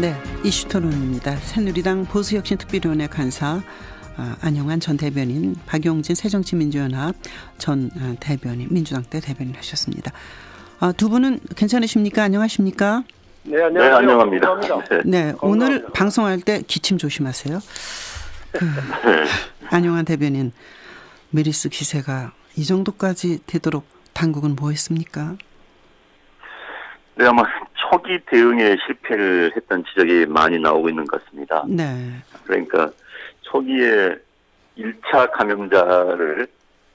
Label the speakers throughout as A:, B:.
A: 네, 이슈 토론입니다. 새누리당 보수혁신특별위원회 간사 아, 안영환 전 대변인, 박용진 새정치민주연합 전 아, 대변인, 민주당 때 대변인 하셨습니다. 아, 두 분은 괜찮으십니까? 안녕하십니까?
B: 네, 안녕하세요.
C: 네, 안녕합니다.
B: 감사합니다.
C: 네.
A: 네, 오늘
B: 감사합니다.
A: 방송할 때 기침 조심하세요. 그, 안영환 대변인, 메리스 기세가 이 정도까지 되도록 당국은 뭐 했습니까?
C: 네, 아마 초기 대응에 실패를 했던 지적이 많이 나오고 있는 것 같습니다.
A: 네,
C: 그러니까 초기에 1차 감염자를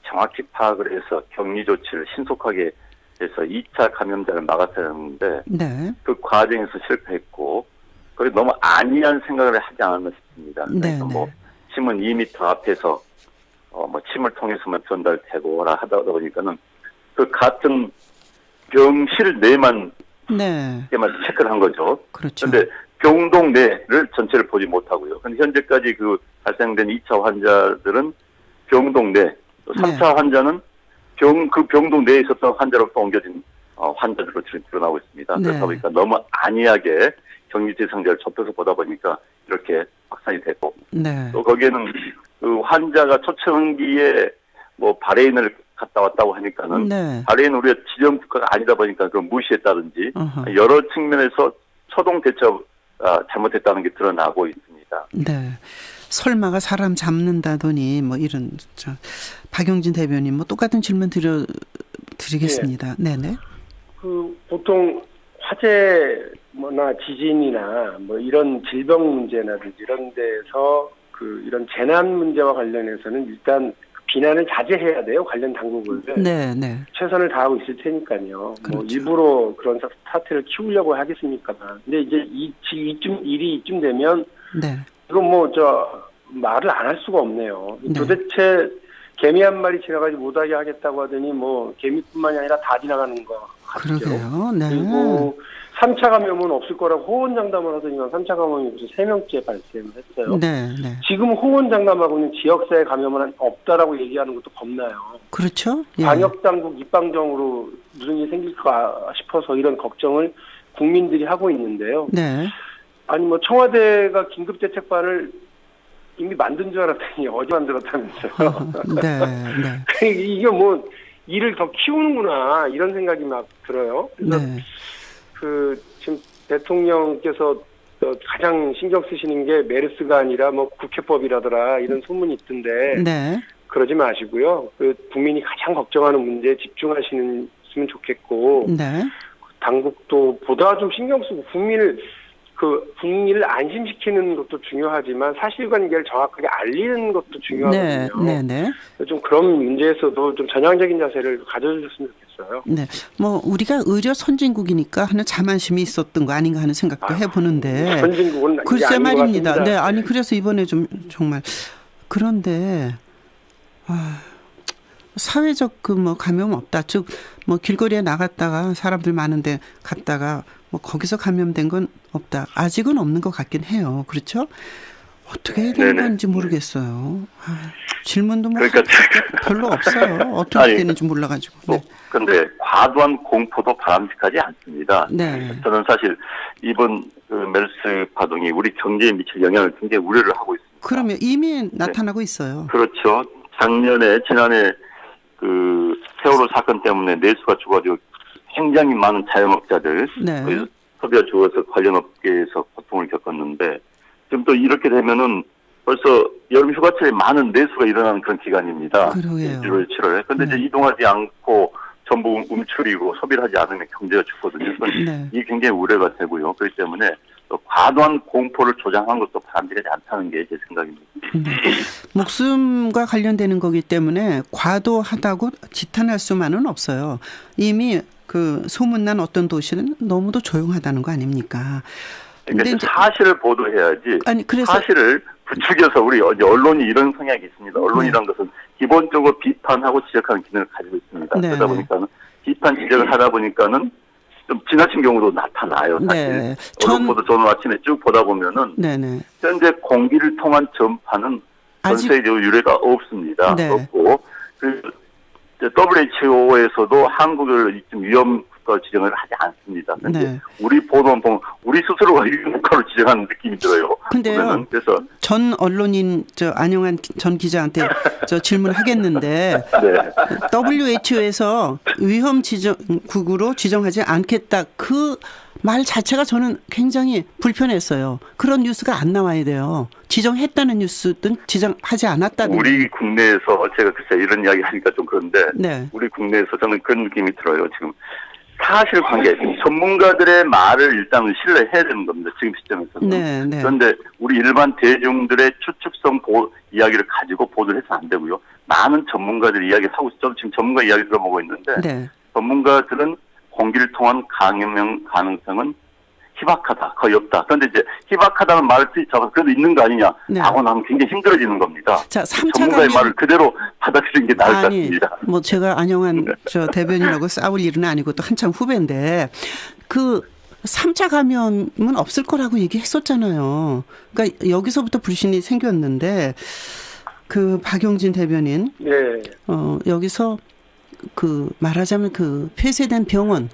C: 정확히 파악을 해서 격리 조치를 신속하게 해서 2차 감염자를 막았어야 하는데
A: 네,
C: 그 과정에서 실패했고 그리고 너무 안이한 생각을 하지 않았나 싶습니다.
A: 네,
C: 그러니까 뭐 침은 2m 앞에서 어 뭐 침을 통해서만 전달되고 라 하다 보니까는 그 같은 병실 내만
A: 네,
C: 때만 체크를 한 거죠.
A: 그렇죠.
C: 그런데 병동 내를 전체를 보지 못하고요. 근데 현재까지 그 발생된 2차 환자들은 병동 내, 또 3차
A: 네.
C: 환자는 병, 그 병동 내에 있었던 환자로부터 옮겨진 어, 환자들로 지금 드러나고 있습니다.
A: 네.
C: 그러다 보니까 너무 안이하게 격리 대상자를 좁혀서 보다 보니까 이렇게 확산이 됐고
A: 네,
C: 또 거기에는 그 환자가 초창기에 뭐 바레인을 갔다 왔다고 하니까는
A: 네,
C: 바레인 우리가 지정 국가가 아니다 보니까 그걸 무시했다든지
A: 어허.
C: 여러 측면에서 초동 대처 아, 잘못했다는 게 드러나고 있습니다.
A: 네. 설마가 사람 잡는다더니 뭐 이런 저 박용진 대변인 뭐 똑같은 질문 드려 드리겠습니다. 네, 네.
B: 그 보통 화재나 지진이나 뭐 이런 질병 문제나든지 이런 데서 그 이런 재난 문제와 관련해서는 일단 비난을 자제해야 돼요. 관련 당국을.
A: 네, 네.
B: 최선을 다하고 있을 테니까요. 뭐
A: 그렇죠.
B: 일부러 그런 사- 사태를 키우려고 하겠습니까만. 근데 이제 이, 지- 이쯤, 일이 이쯤 되면
A: 네.
B: 이건 뭐 저 말을 안 할 수가 없네요.
A: 네.
B: 도대체 개미 한 마리 지나가지 못하게 하겠다고 하더니 뭐 개미뿐만이 아니라 다 지나가는 거 같죠.
A: 그러게요. 네.
B: 그리고 3차 감염은 없을 거라고 호언장담을 하더니만 3차 감염이 무슨 3명째 발생을 했어요.
A: 네, 네.
B: 지금 호언장담하고 있는 지역사회 감염은 없다라고 얘기하는 것도 겁나요.
A: 그렇죠? 예.
B: 방역당국 입방정으로 무슨 일이 생길까 싶어서 이런 걱정을 국민들이 하고 있는데요.
A: 네.
B: 아니 뭐 청와대가 긴급대책반을 이미 만든 줄 알았더니 어제 만들었다면서요.
A: 네, 네.
B: 이게 뭐 일을 더 키우는구나 이런 생각이 막 들어요. 그래서
A: 네.
B: 그 지금 대통령께서 어, 가장 신경 쓰시는 게 메르스가 아니라 뭐 국회법이라더라 이런 소문이 있던데
A: 네.
B: 그러지 마시고요. 그 국민이 가장 걱정하는 문제에 집중하시는 으면 좋겠고
A: 네.
B: 당국도 보다 좀 신경 쓰고 국민을 그 국민을 안심시키는 것도 중요하지만 사실관계를 정확하게 알리는 것도
A: 네.
B: 중요하거든요.
A: 네, 네.
B: 좀 그런 문제에서도 좀 전향적인 자세를 가져주셨으면 좋겠 어요.
A: 네. 뭐 우리가 의료 선진국이니까 하는 자만심이 있었던 거 아닌가 하는 생각도 해 보는데
B: 선진국은.
A: 글쎄 말입니다. 네, 아니 그래서 이번에 좀 정말 그런데 아, 사회적 그 뭐 감염 없다. 즉 뭐 길거리에 나갔다가 사람들 많은데 갔다가 뭐 거기서 감염된 건 없다. 아직은 없는 것 같긴 해요. 그렇죠? 어떻게 해야 되는
C: 네네.
A: 건지 모르겠어요. 아, 질문도 뭐
C: 그러니까
A: 별로 없어요. 어떻게
C: 아니,
A: 되는지 몰라가지고.
C: 뭐,
A: 네.
C: 근데 과도한 공포도 바람직하지 않습니다.
A: 네.
C: 저는 사실 이번 그 메르스 파동이 우리 경제에 미칠 영향을 굉장히 우려를 하고 있습니다.
A: 그러면 이미 나타나고 있어요.
C: 그렇죠. 작년에 지난해 그 세월호 사건 때문에 내수가 죽어가지고 굉장히 많은 자영업자들
A: 네.
C: 그 소비가 죽어서 관련 업계에서 고통을 겪었는데 지금 또 이렇게 되면은 벌써 여름 휴가철에 많은 내수가 일어나는 그런 기간입니다.
A: 그러게요.
C: 1월, 7월에. 근데
A: 네.
C: 이제 이동하지 않고 전부 움츠리고 소비를 하지 않으면 경제가 죽거든요.
A: 네.
C: 이게 굉장히 우려가 되고요. 그렇기 때문에 또 과도한 공포를 조장한 것도 바람직하지 않다는 게 제 생각입니다.
A: 목숨과 관련되는 거기 때문에 과도하다고 지탄할 수만은 없어요. 이미 그 소문난 어떤 도시는 너무도 조용하다는 거 아닙니까?
C: 그러니까 이제 사실을 보도해야지
A: 아니 그래서
C: 사실을 부추겨서 우리 언론이 이런 성향이 있습니다. 언론이란 것은 기본적으로 비판하고 지적하는 기능을 가지고 있습니다.
A: 네.
C: 그러다 보니까는 비판 지적을 하다 보니까는 좀 지나친 경우도 나타나요. 사실.
A: 네. 전-
C: 언론 보도 저는 아침에 쭉 보다 보면은
A: 네네
C: 현재 공기를 통한 전파는 전 세계적으로 유례가 없습니다.
A: 네.
C: 없고 그 WHO에서도 한국을 좀 위험 효과로 지정을 하지 않습니다. 근데
A: 네.
C: 우리 보면 우리 스스로가 유행 효과로 지정하는 느낌이 들어요.
A: 근데요.
C: 보면은. 그래서
A: 전 언론인 저 안용환 전 기자한테 저 질문하겠는데
C: 네.
A: WHO에서 위험 지정 국으로 지정하지 않겠다 그 말 자체가 저는 굉장히 불편했어요. 그런 뉴스가 안 나와야 돼요. 지정했다는 뉴스든 지정하지 않았다는.
C: 우리 국내에서 제가 글쎄 이런 이야기 하니까 좀 그런데
A: 네.
C: 우리 국내에서 저는 그런 느낌이 들어요. 지금 사실관계 전문가들의 말을 일단은 신뢰해야 되는 겁니다. 지금 시점에서는.
A: 네, 네.
C: 그런데 우리 일반 대중들의 추측성 보, 이야기를 가지고 보도를 해서 안 되고요. 많은 전문가들이 이야기 하고 있죠. 지금 전문가 이야기 들어보고 있는데
A: 네.
C: 전문가들은 공기를 통한 감염 가능성은 희박하다, 거의 없다. 그런데 이제 희박하다는 말을 쓰이쳐서 그래도 있는 거 아니냐
A: 네.
C: 하고 나면 굉장히 힘들어지는 겁니다.
A: 자, 3차
C: 전문가의
A: 감염
C: 말을 그대로 받아들이는 게 나을 것
A: 아니,
C: 같습니다.
A: 뭐 제가 안영환 저 대변인하고 싸울 일은 아니고 또 한참 후배인데 그 3차 감염은 없을 거라고 얘기했었잖아요. 그러니까 여기서부터 불신이 생겼는데 그 박용진 대변인
B: 네.
A: 어 여기서 그 말하자면 그 폐쇄된 병원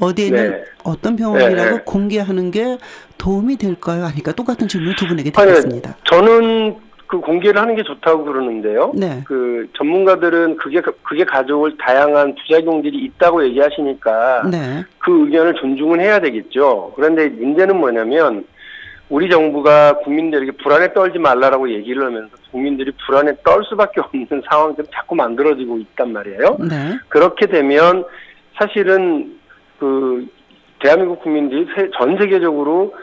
A: 어디에 있는
B: 네.
A: 어떤 병원이라고
B: 네, 네.
A: 공개하는 게 도움이 될까요? 하니까 똑같은 질문 두 분에게 드리겠습니다.
B: 저는 그 공개를 하는 게 좋다고 그러는데요.
A: 네.
B: 그 전문가들은 그게 그게 가져올 다양한 부작용들이 있다고 얘기하시니까
A: 네.
B: 그 의견을 존중은 해야 되겠죠. 그런데 문제는 뭐냐면 우리 정부가 국민들에게 불안에 떨지 말라라고 얘기를 하면서 국민들이 불안에 떨 수밖에 없는 상황들이 자꾸 만들어지고 있단 말이에요.
A: 네.
B: 그렇게 되면 사실은 그 대한민국 국민들이 세- 전 세계적으로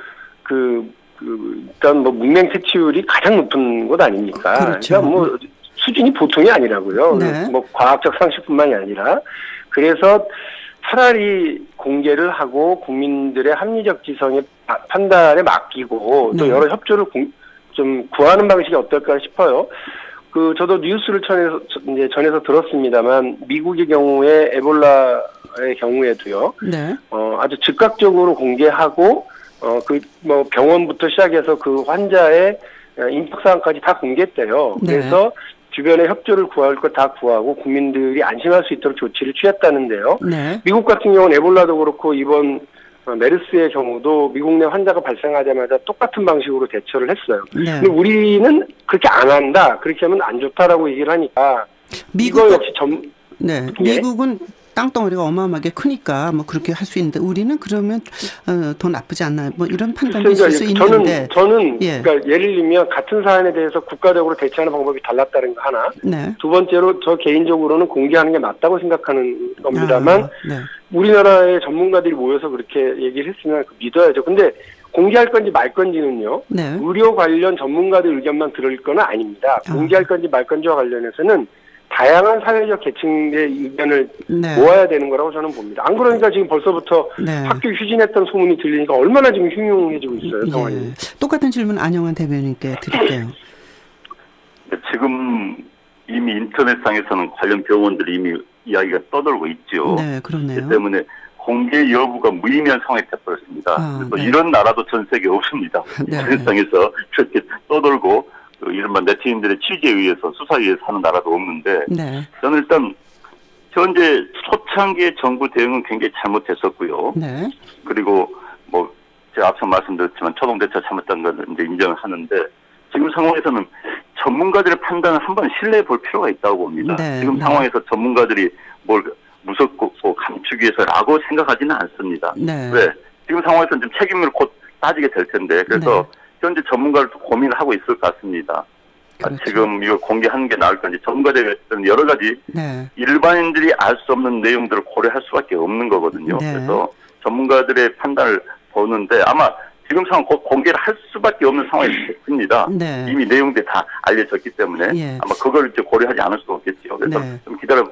B: 그, 그 일단 뭐 문맹 퇴치율이 가장 높은 곳 아닙니까?
A: 그렇죠.
B: 러니까 뭐 수준이 보통이 아니라고요.
A: 네.
B: 뭐 과학적 상식뿐만이 아니라 그래서 차라리 공개를 하고 국민들의 합리적 지성의 파- 판단에 맡기고 또
A: 네.
B: 여러 협조를 공- 좀 구하는 방식이 어떨까 싶어요. 그 저도 뉴스를 전해서 이제 전해서 들었습니다만 미국의 경우에 에볼라 의 경우에도요.
A: 네.
B: 어 아주 즉각적으로 공개하고 어 그 뭐 병원부터 시작해서 그 환자의 어, 인적 사항까지 다 공개했대요.
A: 네.
B: 그래서 주변에 협조를 구할 것 다 구하고 국민들이 안심할 수 있도록 조치를 취했다는데요.
A: 네.
B: 미국 같은 경우는 에볼라도 그렇고 이번 어, 메르스의 경우도 미국 내 환자가 발생하자마자 똑같은 방식으로 대처를 했어요.
A: 네.
B: 근데 우리는 그렇게 안 한다. 그렇게 하면 안 좋다라고 얘기를 하니까
A: 미국
B: 이거 역시 전
A: 네.
B: 예.
A: 미국은 땅덩어리가 어마어마하게 크니까 뭐 그렇게 할 수 있는데 우리는 그러면 어, 더 나쁘지 않나 뭐 이런 판단도 있을 수
B: 저는
A: 있는데
B: 저는
A: 예.
B: 그러니까 예를 들면 같은 사안에 대해서 국가적으로 대처하는 방법이 달랐다는 거 하나.
A: 네.
B: 두 번째로 저 개인적으로는 공개하는 게 맞다고 생각하는 겁니다만
A: 아, 네.
B: 우리나라의 전문가들이 모여서 그렇게 얘기를 했으면 믿어야죠. 근데 공개할 건지 말 건지는요.
A: 네.
B: 의료 관련 전문가들 의견만 들을 건 아닙니다.
A: 아.
B: 공개할 건지 말 건지와 관련해서는 다양한 사회적 계층의 의견을
A: 네.
B: 모아야 되는 거라고 저는 봅니다. 안 그러니까 지금 벌써부터
A: 네.
B: 학교 휴진했던 소문이 들리니까 얼마나 지금 흉흉해지고 있어요, 상황이.
A: 예. 똑같은 질문 안영환 대변인께 드릴게요.
C: 지금 이미 인터넷상에서는 관련 병원들이 이미 이야기가 떠돌고 있죠.
A: 네,
C: 그렇기
A: 그러네요.
C: 때문에 공개 여부가 무의미한 상황이 돼버렸습니다.
A: 아,
C: 그래서
A: 네.
C: 이런 나라도 전 세계에 없습니다.
A: 네.
C: 인터넷상에서 그렇게 떠돌고 그 이른바 네티즌들의 취재에 의해서 수사에 의해서 하는 나라도 없는데
A: 네.
C: 저는 일단 현재 초창기의 정부 대응은 굉장히 잘못했었고요.
A: 네.
C: 그리고 뭐 제가 앞서 말씀드렸지만 초동 대처 잘못한 걸 이제 인정을 하는데 지금 상황에서는 전문가들의 판단을 한번 신뢰해 볼 필요가 있다고 봅니다.
A: 네,
C: 지금
A: 네.
C: 상황에서 전문가들이 뭘 무섭고 뭐 감추기 위해서라고 생각하지는 않습니다.
A: 네.
C: 왜? 지금 상황에서는 좀 책임을 곧 따지게 될 텐데 그래서 현재 전문가를 또 고민을 하고 있을 것 같습니다. 아,
A: 네. 그렇죠.
C: 지금 이거 공개하는 게 나을 건지 전문가들은 여러 가지
A: 네.
C: 일반인들이 알 수 없는 내용들을 고려할 수밖에 없는 거거든요.
A: 네.
C: 그래서 전문가들의 판단을 보는데 아마 지금 상황 곧 공개를 할 수밖에 없는 상황이 됐습니다.
A: 네.
C: 이미 내용들이 다 알려졌기 때문에
A: 예.
C: 아마 그걸 이제 고려하지 않을 수가 없겠죠. 그래서
A: 네.
C: 좀 기다려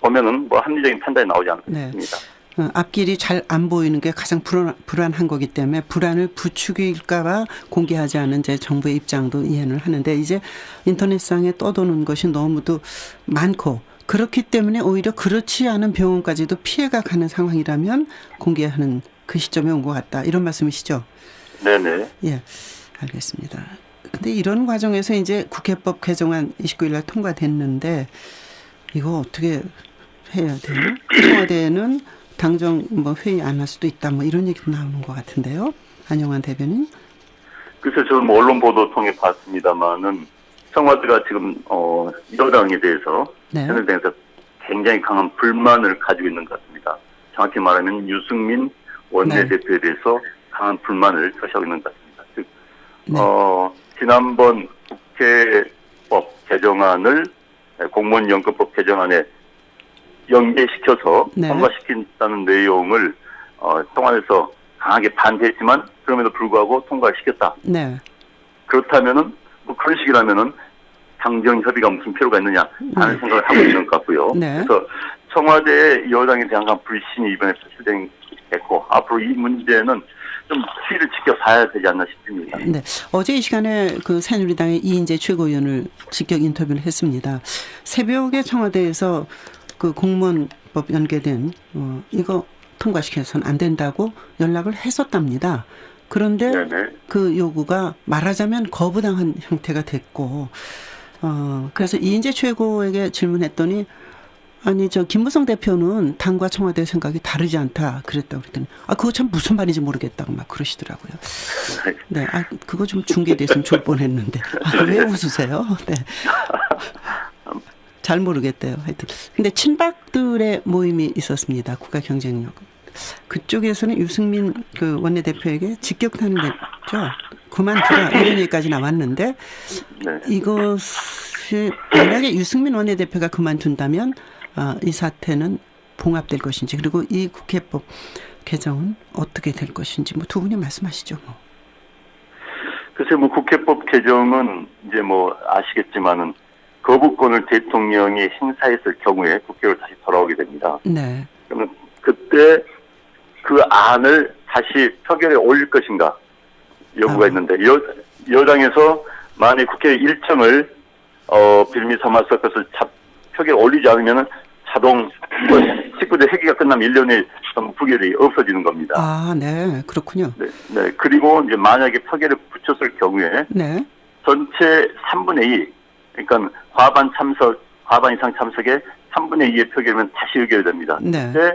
C: 보면은 뭐 합리적인 판단이 나오지 않을까
A: 네.
C: 싶습니다.
A: 어, 앞길이 잘 안 보이는 게 가장 불안, 불안한 거기 때문에 불안을 부추길까봐 공개하지 않은 제 정부의 입장도 이해는 하는데 이제 인터넷상에 떠도는 것이 너무도 많고 그렇기 때문에 오히려 그렇지 않은 병원까지도 피해가 가는 상황이라면 공개하는 그 시점에 온 것 같다 이런 말씀이시죠?
C: 네네.
A: 예, 알겠습니다. 근데 이런 과정에서 이제 국회법 개정안 29일 날 통과됐는데 이거 어떻게 해야 돼요? 청와대는 당정 뭐 회의 안 할 수도 있다 뭐 이런 얘기도 나오는 것 같은데요. 안영환 대변인.
C: 그래서 저는 뭐 언론 보도 통해 봤습니다만은 청와대가 지금 어 여당에 대해서
A: 네.
C: 새누리당에서 굉장히 강한 불만을 가지고 있는 것 같습니다. 정확히 말하면 유승민 원내대표에 대해서 강한 불만을 표시하고 있는 것 같습니다. 즉,
A: 네.
C: 어, 지난번 국회법 개정안을 공무원 연금법 개정안에 연계시켜서
A: 네.
C: 통과시킨다는 내용을 어, 통안에서 강하게 반대했지만 그럼에도 불구하고 통과를 시켰다.
A: 네.
C: 그렇다면은 뭐 그런 식이라면은 당정 협의가 무슨 필요가 있느냐 하는
A: 네.
C: 생각을 하고 있는 것 같고요.
A: 네.
C: 그래서 청와대 여당에 대한 불신이 이번에 표출됐고 앞으로 이 문제는 좀 추이를 지켜봐야 되지 않나 싶습니다.
A: 네. 어제 이 시간에 그 새누리당의 이인재 최고위원을 직접 인터뷰를 했습니다. 새벽에 청와대에서 그 공무원법 연계된 어, 이거 통과시켜서는 안 된다고 연락을 했었답니다. 그런데
C: 네네.
A: 그 요구가 말하자면 거부당한 형태가 됐고, 어, 그래서 이인재 최고에게 질문했더니, 아니, 저, 김무성 대표는 당과 청와대 생각이 다르지 않다. 그랬다고 그랬더니, 아, 그거 참 무슨 말인지 모르겠다고 막 그러시더라고요. 네, 아, 그거 좀 중계됐으면 좋을 뻔 했는데. 아, 왜 웃으세요? 네. 잘 모르겠대요. 하여튼. 근데 친박들의 모임이 있었습니다. 국가 경쟁력. 그쪽에서는 유승민 그 원내대표에게 직격탄을 냈죠. 그만두라 이런 얘기까지 나왔는데
C: 네.
A: 이것이 만약에 유승민 원내대표가 그만둔다면 아, 이 사태는 봉합될 것인지 그리고 이 국회법 개정은 어떻게 될 것인지 뭐 두 분이 말씀하시죠. 뭐.
C: 글쎄 뭐 국회법 개정은 이제 뭐 아시겠지만은 거부권을 대통령이 행사했을 경우에 국회로 다시 돌아오게 됩니다.
A: 네,
C: 그러면 그때 그 안을 다시 표결에 올릴 것인가 여부가
A: 아.
C: 있는데 여, 여당에서 만약 국회 일정을 어 빌미 삼아서 그것을 잡, 표결에 올리지 않으면은 자동 뭐 19대 회기가 끝나면 1년에 부결이 없어지는 겁니다.
A: 아, 네, 그렇군요.
C: 네, 네. 그리고 이제 만약에 표결에 붙였을 경우에
A: 네,
C: 전체 3분의 2, 그러니까 과반 참석, 과반 이상 참석에 3분의 2의 표결이면 다시 의결됩니다.
A: 네.
C: 근데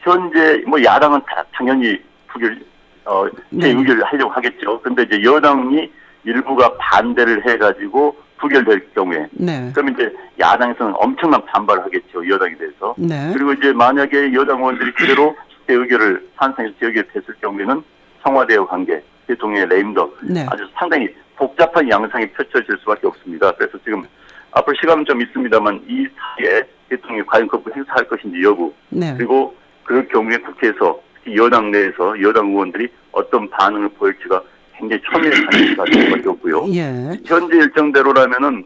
C: 현재 뭐 야당은 다 당연히 부결, 어,
A: 네.
C: 재의결을 하려고 하겠죠. 근데 이제 여당이 일부가 반대를 해가지고 부결될 경우에
A: 네,
C: 그러면 이제 야당에서는 엄청난 반발을 하겠죠. 여당에 대해서.
A: 네,
C: 그리고 이제 만약에 여당 의원들이 그대로 재의결을 찬성해서 재의결 됐을 경우에는 청와대와 관계, 대통령의 레임덕
A: 네,
C: 아주 상당히 복잡한 양상이 펼쳐질 수밖에 없습니다. 그래서 지금 앞으로 시간은 좀 있습니다만 이 사이에 대통령이 과연 거부 행사할 것인지 여부
A: 네,
C: 그리고 그럴 경우에 국회에서 특히 여당 내에서 여당 의원들이 어떤 반응을 보일지가 굉장히 초미의 관계가 될 수밖에 없고요.
A: 예,
C: 현재 일정대로라면은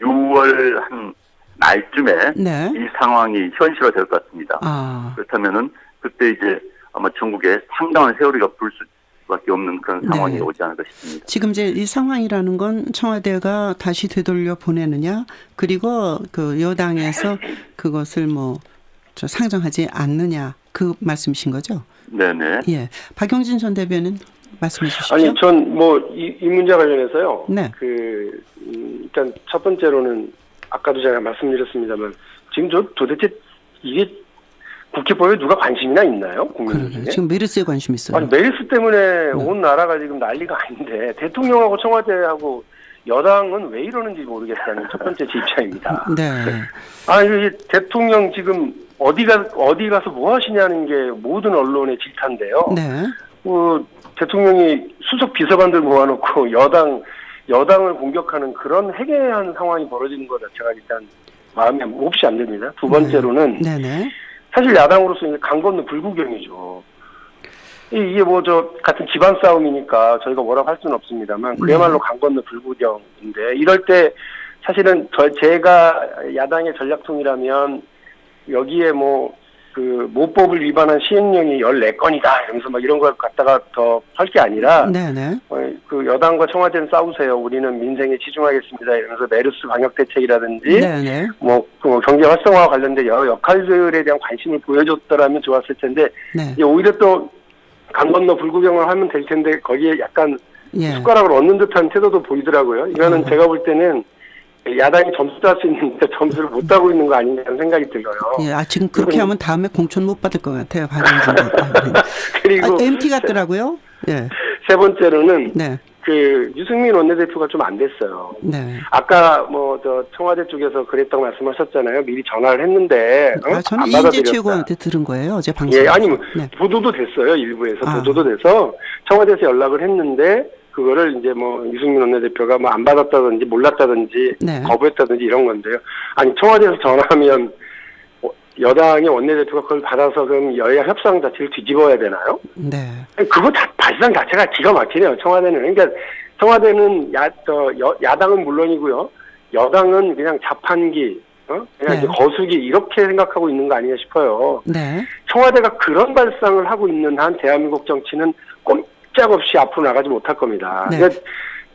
C: 6월 한 말쯤에
A: 네,
C: 이 상황이 현실화 될 것 같습니다.
A: 아,
C: 그렇다면은 그때 이제 아마 전국에 상당한 세월이가 불 수 밖에 없는 그런 상황이
A: 네.
C: 오지 않을까 싶습니다.
A: 지금 이제 이 상황이라는 건 청와대가 다시 되돌려 보내느냐, 그리고 그 여당에서 그것을 뭐, 저 상정하지 않느냐, 그 말씀이신 거죠?
C: 네네.
A: 예. 박용진 전 대변인 말씀해 주십시오.
B: 아니 전뭐이 문제 관련해서요.
A: 네.
B: 그 음, 일단 첫 번째로는 아까도 제가 말씀드렸습니다만 지금 저 도대체 이게 국회법에 누가 관심이나 있나요? 국민들. 중에?
A: 지금 메르스에 관심 있어요.
B: 아니 메리스 때문에 온 나라가 지금 난리가 아닌데 대통령하고 청와대하고 여당은 왜 이러는지 모르겠다는 첫 번째 제 입장입니다.
A: 네.
B: 아니 이 대통령 지금 어디가 어디 가서 뭐 하시냐는 게 모든 언론의 질타인데요.
A: 네.
B: 그 대통령이 수석 비서관들 모아놓고 여당 여당을 공격하는 그런 해괴한 상황이 벌어지는 것 자체가 일단 마음에 몹시 안 듭니다. 두 번째로는
A: 네 네.
B: 사실 야당으로서 이제 강 건너 불구경이죠. 이- 이게 뭐 저 같은 집안 싸움이니까 저희가 뭐라고 할 수는 없습니다만 그야말로 강 건너 불구경인데 이럴 때 사실은 저 제가 야당의 전략통이라면 여기에 뭐 그 모법을 위반한 시행령이 14건이다 이러면서 막 이런 걸 갖다가 더 할 게 아니라
A: 네네.
B: 어, 그 여당과 청와대는 싸우세요. 우리는 민생에 치중하겠습니다. 이러면서 메르스 방역 대책이라든지
A: 네네.
B: 뭐, 그 경제 활성화와 관련된 여러 역할들에 대한 관심을 보여줬더라면 좋았을 텐데,
A: 네.
B: 오히려 또 강 건너 불구경을 하면 될 텐데, 거기에 약간
A: 예.
B: 숟가락을 얻는 듯한 태도도 보이더라고요. 이거는
A: 음.
B: 제가 볼 때는 야당이 점수 딸 수 있는데 점수를 못 따고 있는 거 아닌가라는 생각이 들어요.
A: 예, 아 지금 그렇게 하면 다음에 공천 못 받을 것 같아요. 박영진 대표.
B: 그리고
A: 아, MT 같더라고요. 예,
B: 세 번째로는
A: 네,
B: 그 유승민 원내대표가 좀 안 됐어요.
A: 네.
B: 아까 뭐 저 청와대 쪽에서 그랬다고 말씀하셨잖아요. 미리 전화를 했는데 어?
A: 아, 저는
B: 안
A: 이인재. 최고한테 들은 거예요. 어제 방송.
B: 예, 아니 뭐
A: 네.
B: 보도도 됐어요. 일부에서
A: 아.
B: 보도도 돼서 청와대에서 연락을 했는데 그거를 이제 뭐 유승민 원내대표가 뭐 안 받았다든지 몰랐다든지
A: 네.
B: 거부했다든지 이런 건데요. 아니 청와대에서 전화하면 어, 여당의 원내대표가 그걸 받아서 그럼 여야 협상 자체를 뒤집어야 되나요?
A: 네,
B: 그거 자, 발상 자체가 기가 막히네요. 청와대는 그러니까 청와대는 야, 저, 여, 야당은 물론이고요. 여당은 그냥 자판기, 어? 그냥
A: 네.
B: 이제 거수기 이렇게 생각하고 있는 거 아니냐 싶어요.
A: 네.
B: 청와대가 그런 발상을 하고 있는 한 대한민국 정치는 꼼 짝 없이 앞으로 나가지 못할 겁니다.
A: 네.
B: 그러니까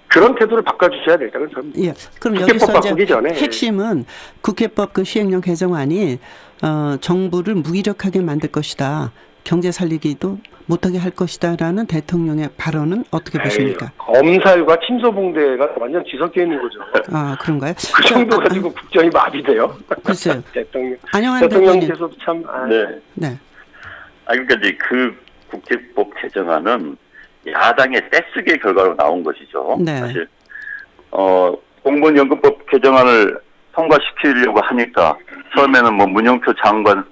B: 그런 태도를 바꿔주셔야 그래서 저는
A: 예. 그럼
B: 국회법
A: 여기서
B: 바꾸기
A: 이제
B: 전에.
A: 핵심은 국회법 그 시행령 개정안이 어, 정부를 무기력하게 만들 것이다. 경제 살리기도 못하게 할 것이다라는 대통령의 발언은 어떻게 보십니까?
B: 에이, 엄살과 침소봉대가 완전 뒤섞여 있는 거죠.
A: 아 그런가요?
B: 그 정도
A: 자, 아,
B: 가지고 국정이 마비돼요.
A: 글쎄요.
B: 대통령
A: 안영환 대표님.
B: 대통령께서 참 아,
C: 네.
A: 네.
C: 아, 그러니까 이제 그 국회법 개정안은 야당의 떼쓰기의 결과로 나온 것이죠.
A: 네.
C: 사실, 어, 공무원연금법 개정안을 통과시키려고 하니까 처음에는 뭐 문영표 장관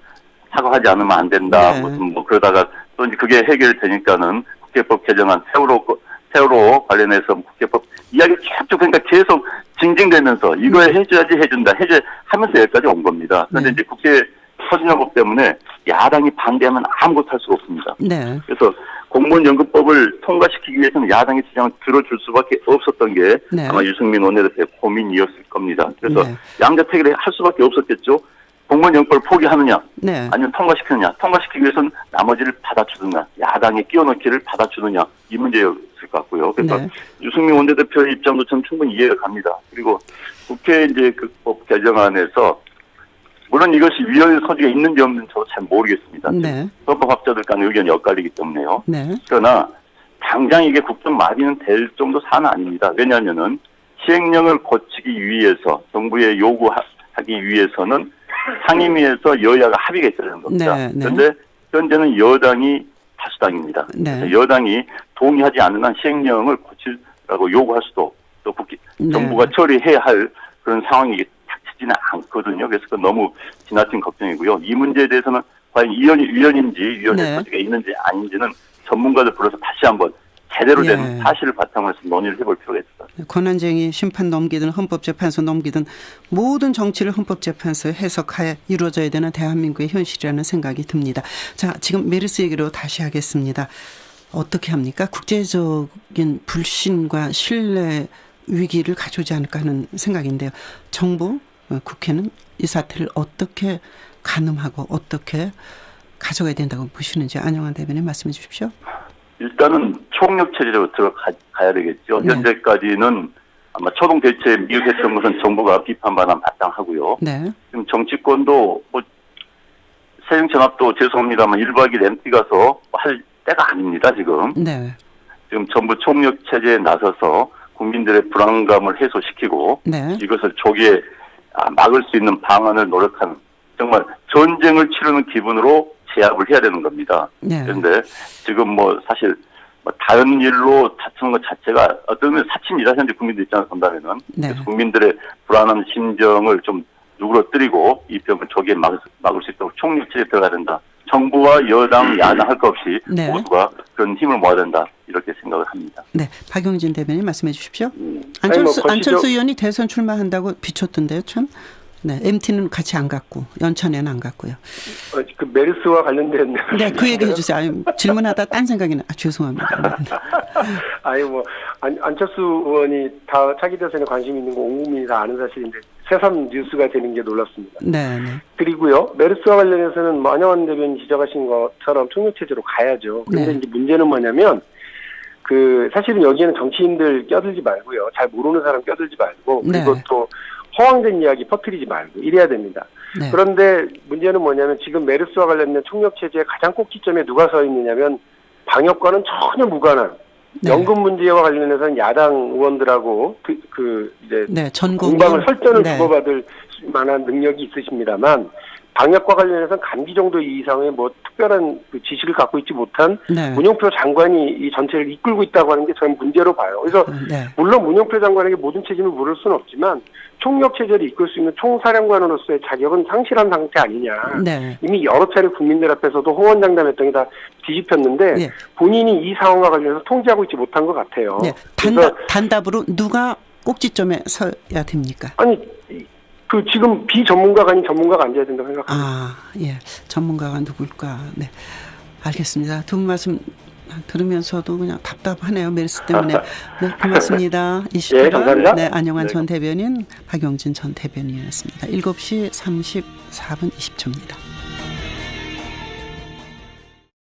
C: 사과하지 않으면 안 된다.
A: 네.
C: 무슨 뭐 그러다가 또 이제 그게 해결되니까는 국회법 개정안 세월호, 거- 세월호 관련해서 국회법 이야기 쭉쭉 그러니까 계속 징징대면서 이거 해줘야지 해준다. 해줘 하면서 여기까지 온 겁니다. 그런데
A: 네.
C: 이제 국회 서진화법 때문에 야당이 반대하면 아무것도 할 수가 없습니다.
A: 네.
C: 그래서 공무원 연금법을 통과시키기 위해서는 야당의 주장을 들어줄 수밖에 없었던 게
A: 네.
C: 아마 유승민 원내대표의 고민이었을 겁니다. 그래서
A: 네.
C: 양자택일을 할 수밖에 없었겠죠. 공무원 연금법을 포기하느냐
A: 네.
C: 아니면 통과시키느냐 통과시키기 위해서는 나머지를 받아주느냐 야당의 끼워넣기를 받아주느냐 이 문제였을 것 같고요. 그래서
A: 네.
C: 유승민 원내대표의 입장도 전 충분히 이해가 갑니다. 그리고 국회 이제 그법 개정안에서 물론 이것이 위헌 소지가 있는지 없는지 저도 잘 모르겠습니다.
A: 네.
C: 헌법학자들 간 의견이 엇갈리기 때문에요.
A: 네.
C: 그러나 당장 이게 국정 마비는 될 정도 사안은 아닙니다. 왜냐하면은 시행령을 고치기 위해서 정부에 요구하기 위해서는 상임위에서 여야가 합의가 있어야 되는 겁니다.
A: 네, 네.
C: 그런데 현재는 여당이 다수당입니다.
A: 네.
C: 여당이 동의하지 않는 한 시행령을 고치라고 요구할 수도 또 국회,
A: 네.
C: 정부가 처리해야 할 그런 상황이 닥 치지는 않거든요. 그래서 그건 너무 지나친 걱정이고요. 이 문제에 대해서는 과연 위헌이, 위헌인지 위헌의
A: 네.
C: 소지가 있는지 아닌지는 전문가들 불러서 다시 한번 제대로 된
A: 예.
C: 사실을 바탕으로 해서 논의를 해볼 필요가 있습니다.
A: 권한쟁의 심판 넘기든 헌법재판소 넘기든 모든 정치를 헌법재판소에 해석하여 이루어져야 되는 대한민국의 현실이라는 생각이 듭니다. 자, 지금 메르스 얘기로 다시 하겠습니다. 어떻게 합니까? 국제적인 불신과 신뢰 위기를 가져오지 않을까 하는 생각인데요. 정부, 어, 국회는 이 사태를 어떻게 가늠하고 어떻게 가져가야 된다고 보시는지 안영환 대변인 말씀해 주십시오.
C: 일단은 총력 체제로 들어가야 되겠죠.
A: 네.
C: 현재까지는 아마 초동 대체 미흡했던 것은 정부가 비판 반환 바탕하고요.
A: 네.
C: 지금 정치권도 뭐 새정치연합도 죄송합니다만 1박 2일 MT 가서 할 때가 아닙니다. 지금
A: 네.
C: 지금 정부 총력 체제에 나서서 국민들의 불안감을 해소시키고
A: 네.
C: 이것을 조기에 아, 막을 수 있는 방안을 노력하는 정말 전쟁을 치르는 기분으로 제압을 해야 되는 겁니다.
A: 네.
C: 그런데 지금 뭐 사실 뭐 다른 일로 다투는 것 자체가 어떤 의미는 사치입니다. 현재 국민들 입장에서 본다면은
A: 네.
C: 그래서 국민들의 불안한 심정을 좀 누그러뜨리고 이 병을 조기에 막을, 수- 막을 수 있도록 총력체에 들어가야 된다. 정부와 여당, 야당 할 것 없이
A: 네.
C: 모두가 그런 힘을 모아야 된다. 이렇게 생각을 합니다.
A: 네. 박용진 대변인 말씀해 주십시오.
C: 음.
B: 아니, 뭐
A: 안철수, 안철수 의원이 대선 출마한다고 비췄던데요, 참. 네, MT는 같이 안 갔고 연천에는 안 갔고요.
B: 어, 그 메르스와 관련된
A: 네, 그 얘기 해주세요. 아유, 질문하다 딴 생각이 나. 아, 죄송합니다.
B: 아니 뭐 안, 안철수 의원이 다 차기 대선에 관심 있는 거 온 국민이 다 아는 사실인데 새삼 뉴스가 되는 게 놀랍습니다.
A: 네, 네,
B: 그리고요 메르스와 관련해서는 뭐 안영환 대변인 지적하신 것처럼 총력 체제로 가야죠. 그런데
A: 네.
B: 이제 문제는 뭐냐면 그 사실은 여기에는 정치인들 껴들지 말고요 잘 모르는 사람 껴들지 말고 그리고
A: 네.
B: 또 허황된 이야기 퍼뜨리지 말고 이래야 됩니다.
A: 네.
B: 그런데 문제는 뭐냐면 지금 메르스와 관련된 총력 체제의 가장 꼭지점에 누가 서 있느냐면 방역과는 전혀 무관한
A: 네.
B: 연금 문제와 관련해서는 야당 의원들하고 그, 그 이제
A: 네, 전국
B: 공방을 설전을
A: 네.
B: 주고받을 만한 능력이 있으십니다만 방역과 관련해서는 감기 정도 이상의 뭐 특별한 그 지식을 갖고 있지 못한
A: 네.
B: 문용표 장관이 이 전체를 이끌고 있다고 하는 게 저는 문제로 봐요. 그래서
A: 네.
B: 물론 문용표 장관에게 모든 책임을 물을 수는 없지만 총력 체제를 이끌 수 있는 총사령관으로서의 자격은 상실한 상태 아니냐.
A: 네.
B: 이미 여러 차례 국민들 앞에서도 호언장담했던 게 다 뒤집혔는데
A: 예.
B: 본인이 이 상황과 관련해서 통제하고 있지 못한 것 같아요.
A: 네. 단답, 단답으로 누가 꼭지점에 서야 됩니까?
B: 아니 이- 그 지금 비전문가가 아닌 전문가가 앉아야 된다고 생각합니다.
A: 아, 예. 전문가가 누굴까? 네. 알겠습니다. 두 분 말씀 들으면서도 그냥 답답하네요. 메르스 때문에. 네, 고맙습니다. 20분.
B: 예, 감사합니다.
A: 네, 안영환
B: 네.
A: 전 대변인, 박용진 전 대변인이었습니다. 7시 34분 20초입니다.